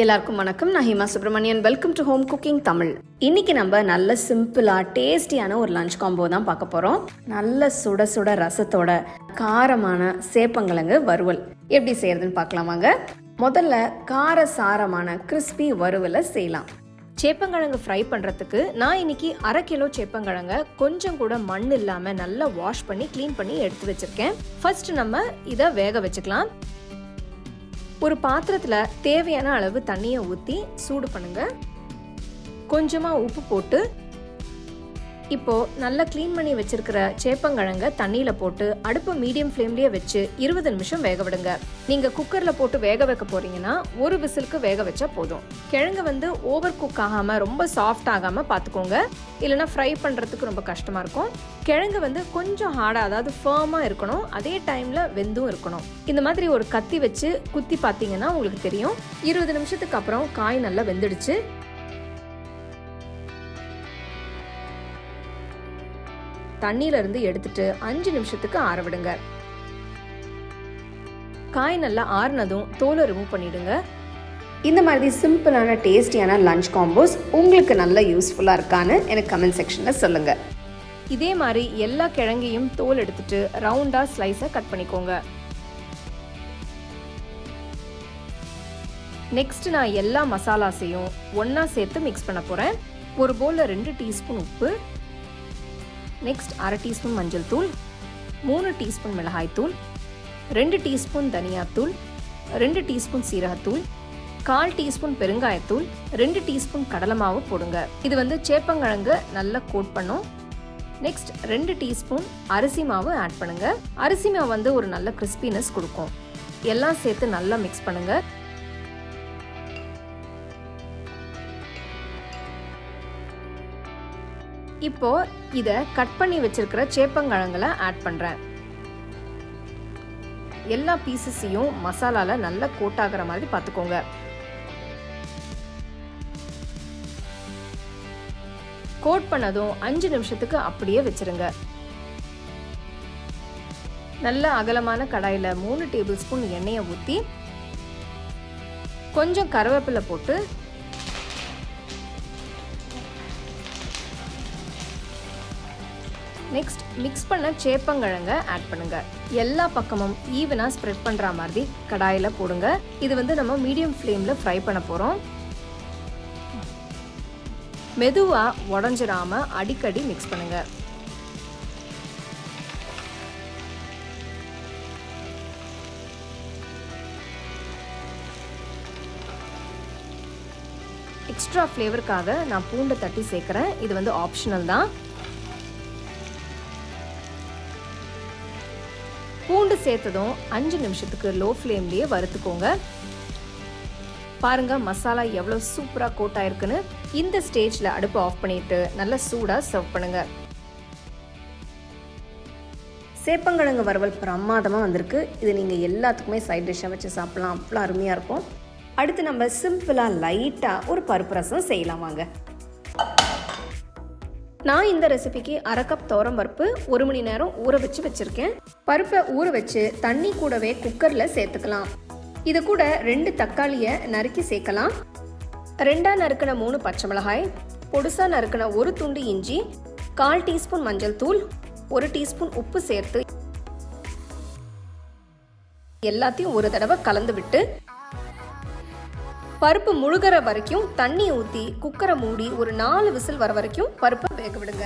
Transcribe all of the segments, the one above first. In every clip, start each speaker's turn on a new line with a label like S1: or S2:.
S1: எல்லாருக்கும் வணக்கம். நான் Hima Subramanian welcome to home cooking Tamil இன்னைக்கு நம்ம நல்ல சிம்பிளா டேஸ்டியான ஒரு லஞ்ச் காம்போ தான் பார்க்க போறோம். நல்ல சுட சுட ரசத்தோட காரமான சேப்பங்கிழங்கு வறுவல். எப்படி செய்யறதுன்னு பார்க்கலாமாங்க முதல்ல கார சாரமான கிறிஸ்பி வறுவலை செய்யலாம். சேப்பங்கிழங்கு ஃப்ரை பண்ணுறதுக்கு நான் இன்னைக்கு அரை கிலோ சேப்பங்கிழங்க கொஞ்சம் கூட மண் இல்லாமல் நல்லா வாஷ் பண்ணி க்ளீன் பண்ணி எடுத்து வச்சிருக்கேன். ஃபர்ஸ்ட் நம்ம இதை வேக வச்சுக்கலாம். ஒரு பாத்திரத்தில் தேவையான அளவு தண்ணியை ஊற்றி சூடு பண்ணுங்கள் கொஞ்சமாக உப்பு போட்டு இப்போ நல்லா க்ளீன் பண்ணி வச்சிருக்கிற சேப்பங்கிழங்க தண்ணியில போட்டு அடுப்பு மீடியம் ஃப்ளேம்லயே வச்சு இருபது நிமிஷம் வேக விடுங்க. நீங்க குக்கர்ல போட்டு வேக வைக்க போறீங்கன்னா ஒரு விசிலுக்கு வேக வச்சா போதும். கிழங்கு வந்து ஓவர் குக் ஆகாம ரொம்ப சாஃப்ட் ஆகாம பாத்துக்கோங்க. இல்லைன்னா ஃப்ரை பண்றதுக்கு ரொம்ப கஷ்டமா இருக்கும். கிழங்கு வந்து கொஞ்சம் ஹார்டா அதாவது ஃபேமா இருக்கணும். அதே டைம்ல வெந்தும் இருக்கணும். இந்த மாதிரி ஒரு கத்தி வச்சு குத்தி பார்த்தீங்கன்னா உங்களுக்கு தெரியும். இருபது நிமிஷத்துக்கு அப்புறம் காய் நல்லா வெந்துடுச்சு. தண்ணியில இருந்து எடுத்துட்டு அஞ்சு நிமிஷத்துக்கு ஆற விடுங்க. காய் நல்லா ஆறுனதும் தோலை ரிமூவ் பண்ணிடுங்க. இந்த மாதிரி சிம்பிளான டேஸ்டியான லஞ்ச் காம்போஸ் உங்களுக்கு நல்ல யூஸ்ஃபுல்லாக இருக்கான்னு எனக்கு கமெண்ட் செக்ஷனில் சொல்லுங்கள் இதே மாதிரி எல்லா கிழங்கையும் தோல் எடுத்துட்டு ரவுண்டாக ஸ்லைஸை கட் பண்ணிக்கோங்க. நெக்ஸ்ட் நான் எல்லா மசாலாஸையும் ஒன்றா சேர்த்து மிக்ஸ் பண்ண போகிறேன் ஒரு பவுலில் ரெண்டு டீஸ்பூன் உப்பு நெக்ஸ்ட் அரை டீஸ்பூன் மஞ்சள் தூள் மூணு டீஸ்பூன் மிளகாய்த்தூள் ரெண்டு டீஸ்பூன் தனியாத்தூள் ரெண்டு டீஸ்பூன் சீரகத்தூள் கால் டீஸ்பூன் பெருங்காயத்தூள் ரெண்டு டீஸ்பூன் கடலை மாவு போடுங்க. இது வந்து சேப்பங்கிழங்கு நல்லா கோட் பண்ணும். நெக்ஸ்ட் ரெண்டு டீஸ்பூன் அரிசி மாவு ஆட் பண்ணுங்க. அரிசி மாவு வந்து ஒரு நல்ல கிறிஸ்பினஸ் கொடுக்கும். எல்லாம் சேர்த்து நல்லா மிக்ஸ் பண்ணுங்கள் இப்போ இதை கட் பண்ணி வச்சிருக்கிற சேப்பங்கிழங்குல ஆட் பண்ணுறேன் எல்லா பீசஸையும் மசாலால நல்லா கோட் ஆகிற மாதிரி பார்த்துக்கோங்க. கோட் பண்ணதும் அஞ்சு நிமிஷத்துக்கு அப்படியே வச்சிருங்க. நல்ல அகலமான கடாயில் மூணு டேபிள் ஸ்பூன் எண்ணெயை ஊற்றி கொஞ்சம் கருவேப்பிலை போட்டு நெக்ஸ்ட் மிக்ஸ் பண்ண சேப்பங்கிழங்க ஆட் பண்ணுங்க. எல்லா பக்கமும் ஈவனாக ஸ்ப்ரெட் பண்ணுற மாதிரி கடாயில் போடுங்க. இது வந்து நம்ம மீடியம் ஃப்ளேமில் ஃப்ரை பண்ண போகிறோம் மெதுவாக உடஞ்சிடாம அடிக்கடி மிக்ஸ் பண்ணுங்க. எக்ஸ்ட்ரா ஃப்ளேவருக்காக நான் பூண்டை தட்டி சேர்க்குறேன். இது வந்து ஆப்ஷனல் தான். பூண்டு சேர்த்ததும் அஞ்சு நிமிஷத்துக்கு லோ ஃப்ளேம்லேயே வறுத்துக்கோங்க. பாருங்க மசாலா எவ்வளோ சூப்பராக கோட் ஆயிருக்குன்னு இந்த ஸ்டேஜில் அடுப்பு ஆஃப் பண்ணிட்டு நல்லா சூடாக சர்வ் பண்ணுங்க. சேப்பங்கிழங்கு வறுவல் பிரமாதமாக வந்திருக்கு. இது நீங்கள் எல்லாத்துக்குமே சைட் டிஷ்ஷாக வச்சு சாப்பிட்லாம். அவ்வளோ அருமையாக இருக்கும். அடுத்து நம்ம சிம்பிளாக லைட்டாக ஒரு பருப்பு ரசம் செய்யலாம் வாங்க. நான் இந்த ரெசிபிக்கு அரை கப் துவரம் பருப்பு ஒரு மணி நேரம் ஊற வச்சு வச்சுருக்கேன். பருப்பை ஊற வச்சு தண்ணி கூடவே குக்கரில் சேர்த்துக்கலாம். இது கூட ரெண்டு தக்காளியை நறுக்கி சேர்க்கலாம். ரெண்டாக நறுக்கின மூணு பச்சை மிளகாய் பொடுசாக நறுக்கின ஒரு துண்டு இஞ்சி கால் டீஸ்பூன் மஞ்சள் தூள் ஒரு டீஸ்பூன் உப்பு சேர்த்து எல்லாத்தையும் ஒரு தடவை கலந்து விட்டு பருப்பு முழுகிற வரைக்கும் தண்ணி ஊற்றி குக்கரை மூடி ஒரு நாலு விசில் வர வரைக்கும் பருப்பை வேக விடுங்க.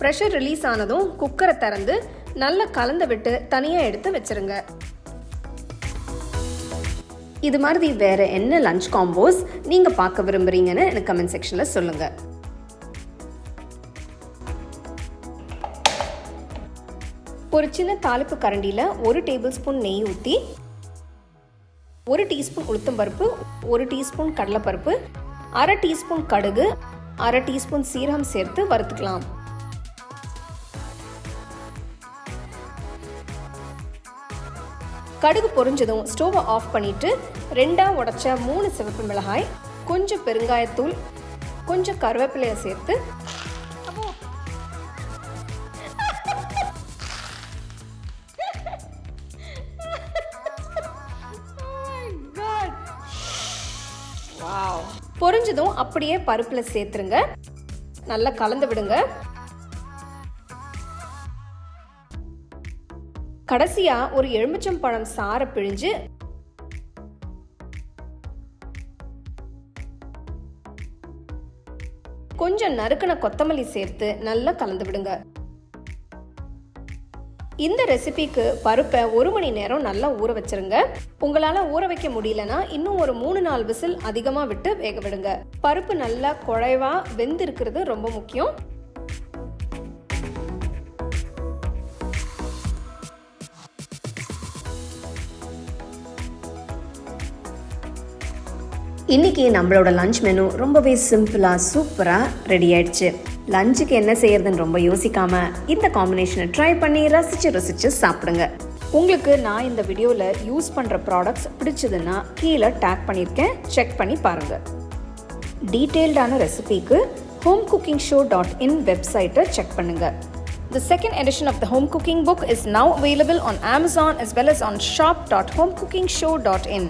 S1: ப்ரெஷர் ரிலீஸ் ஆனதும் குக்கரை திறந்து நல்லா கலந்து விட்டு தனியாக எடுத்து வச்சிருங்க. இது மாதிரி வேறு என்ன லஞ்ச் காம்போஸ் நீங்கள் பார்க்க விரும்புகிறீங்கன்னு எனக்கு கமெண்ட் செக்ஷனில் சொல்லுங்கள் ஒரு சின்ன தாளிப்பு கரண்டியில் ஒரு டேபிள் ஸ்பூன் நெய் ஊற்றி ஒரு டீஸ்பூன் உளுத்தம்பருப்பு ஒரு டீஸ்பூன் கடலைப்பருப்பு அரை டீஸ்பூன் கடுகு அரை டீஸ்பூன் சீரகம் சேர்த்து வறுத்துக்கலாம். கடுகு பொரிஞ்சதும் ஸ்டோவை ஆஃப் பண்ணிட்டு ரெண்டா உடைச்ச மூணு சிவப்பு மிளகாய் கொஞ்சம் பெருங்காயத்தூள் கொஞ்சம் கருவேப்பிலையை சேர்த்து பொரிஞ்சதும் அப்படியே பருப்பில் சேர்த்துருங்க. நல்லா கலந்து விடுங்க. கடைசியா ஒரு எலுமிச்சம்பழம் சாறை பிழிஞ்சு கொஞ்சம் நறுக்கின கொத்தமல்லி சேர்த்து நல்லா கலந்து விடுங்க. இந்த ரெசிபிக்கு பருப்பை ஒரு மணி நேரம் நல்லா ஊற வச்சிருங்க. உங்களால ஊற வைக்க முடியலனா இன்னும் ஒரு மூணு நாலு விசில் அதிகமா விட்டு வேக விடுங்க. பருப்பு நல்லா குழைவா வெந்து இருக்கிறது ரொம்ப முக்கியம். இன்னைக்கு நம்மளோட லஞ்ச் மெனு ரொம்பவே சிம்பிளாக சூப்பராக ரெடி ஆயிடுச்சு. லஞ்சுக்கு என்ன செய்யறதுன்னு ரொம்ப யோசிக்காம இந்த காம்பினேஷனை ட்ரை பண்ணி ரசிச்சு ரசிச்சு சாப்பிடுங்க. உங்களுக்கு நான் இந்த வீடியோவில் யூஸ் பண்ணுற ப்ராடக்ட்ஸ் பிடிச்சதுன்னா கீழே டேக் பண்ணியிருக்கேன். செக் பண்ணி பாருங்கள் டீட்டெயில்டான ரெசிபிக்கு home cooking show dot in வெப்சைட்டை செக் பண்ணுங்கள் The second edition of the home cooking book is now available on Amazon as well as on shop.homecookingshow.in.